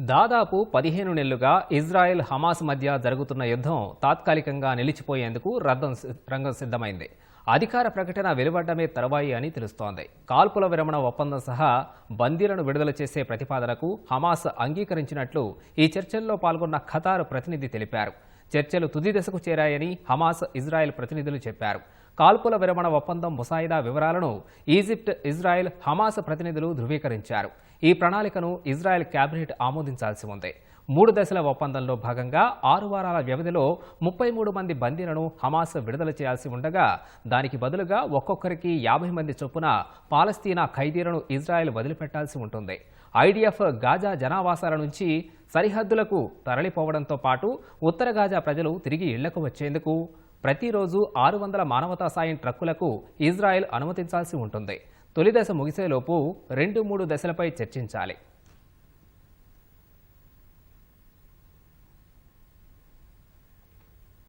దాదాపు పదిహేను నెలలుగా ఇజ్రాయెల్ హమాస్ మధ్య జరుగుతున్న యుద్ధం తాత్కాలికంగా నిలిచిపోయేందుకు రద్దం రంగం సిద్ధమైంది. అధికార ప్రకటన వెలువడ్డమే తరువాయి అని తెలుస్తోంది. కాల్పుల విరమణ ఒప్పందం సహా బందీలను విడుదల చేసే ప్రతిపాదనకు హమాస్ అంగీకరించినట్లు ఈ చర్చల్లో పాల్గొన్న ఖతార్ ప్రతినిధి తెలిపారు. చర్చలు తుది దశకు చేరాయని హమాస్ ఇజ్రాయెల్ ప్రతినిధులు చెప్పారు. కాల్పుల విరమణ ఒప్పందం ముసాయిదా వివరాలను ఈజిప్ట్ ఇజ్రాయెల్ హమాస్ ప్రతినిధులు ధృవీకరించారు. ఈ ప్రణాళికను ఇజ్రాయెల్ కేబినెట్ ఆమోదించాల్సి ఉంది. మూడు దశల ఒప్పందంలో భాగంగా ఆరు వారాల వ్యవధిలో ముప్పై మూడు మంది బందీలను హమాస్ విడుదల చేయాల్సి ఉండగా దానికి బదులుగా ఒక్కొక్కరికి యాభై మంది చొప్పున పాలస్తీనా ఖైదీలను ఇజ్రాయెల్ వదిలిపెట్టాల్సి ఉంటుంది. ఐడిఎఫ్ గాజా జనావాసాల నుంచి సరిహద్దులకు తరలిపోవడంతో పాటు ఉత్తర గాజా ప్రజలు తిరిగి ఇళ్ళకు వచ్చేందుకు ప్రతిరోజు ఆరు వందల మానవతా సాయం ట్రక్కులకు ఇజ్రాయెల్ అనుమతించాల్సి ఉంటుంది. తొలి దశ ముగిసేలోపు రెండు మూడు దశలపై చర్చించాలి.